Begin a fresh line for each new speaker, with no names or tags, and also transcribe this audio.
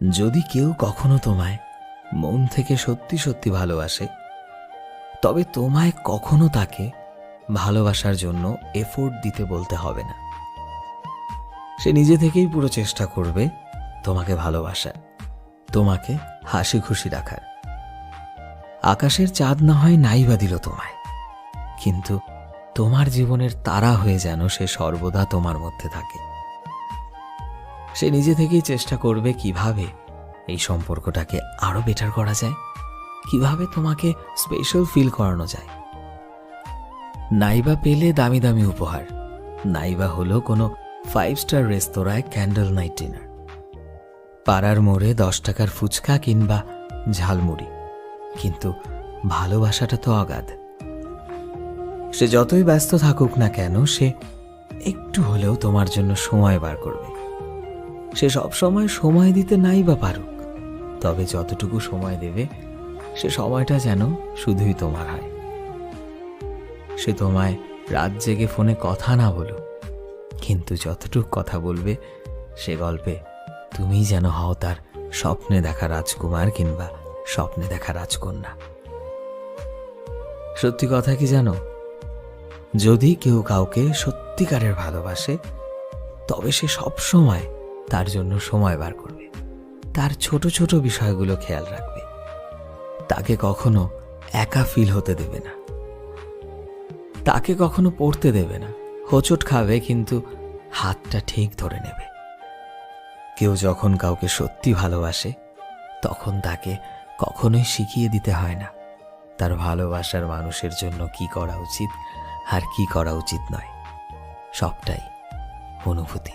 যদি কেউ কখনো তোমায় মন থেকে সত্যি সত্যি ভালোবাসে, তবে তোমায় কখনো তাকে ভালোবাসার জন্য এফোর্ট দিতে বলতে হবে না। সে নিজে থেকেই পুরো চেষ্টা করবে তোমাকে ভালোবাসার, তোমাকে হাসি খুশি রাখার। আকাশের চাঁদ না হয় নাই বা দিল তোমায়, কিন্তু তোমার জীবনের তারা হয়ে যেন সে সর্বদা তোমার মধ্যে থাকে। সে নিজে থেকেই চেষ্টা করবে কীভাবে এই সম্পর্কটাকে আরও বেটার করা যায়, কীভাবে তোমাকে স্পেশাল ফিল করানো যায়। নাইবা পেলে দামি দামি উপহার, নাইবা হলো কোনো ফাইভ স্টার রেস্তোরাঁয় ক্যান্ডেল নাইট ডিনার পাড়ার মোড়ে দশ টাকার ফুচকা কিংবা ঝালমুড়ি। কিন্তু ভালোবাসাটা তো অগাধ। সে যতই ব্যস্ত থাকুক না কেন, সে একটু হলেও তোমার জন্য সময় বার করবে। সে সব সময় সময় দিতে নাই বা পারুক। তবে যতটুকু সময় দেবে, সে সময়টা যেন শুধুই তোমার হয়। সে তোমায় রাত জেগে ফোনে কথা না বলো কিন্তু যতটুকু কথা বলবে, সে গল্পে তুমিই যেন হও তার স্বপ্নে দেখা রাজকুমার কিংবা স্বপ্নে দেখা রাজকন্যা। সত্যি কথা কি জানো? যদি কেউ কাউকে সত্যিকারের ভালোবাসে, তবে সে সব সময় তার জন্য সময় বার করবে। তার ছোট ছোট বিষয়গুলো খেয়াল রাখবে। তাকে কখনো একা ফিল হতে দেবে না। তাকে কখনো পড়তে দেবে না। হোঁচট খাবে, কিন্তু হাতটা ঠিক ধরে নেবে। কেউ যখন কাউকে সত্যি ভালোবাসে, তখন তাকে কখনোই শিখিয়ে দিতে হয় না। তার ভালোবাসার মানুষের জন্য কি করা উচিত আর কি করা উচিত নয়। সবটাই অনুভূতি।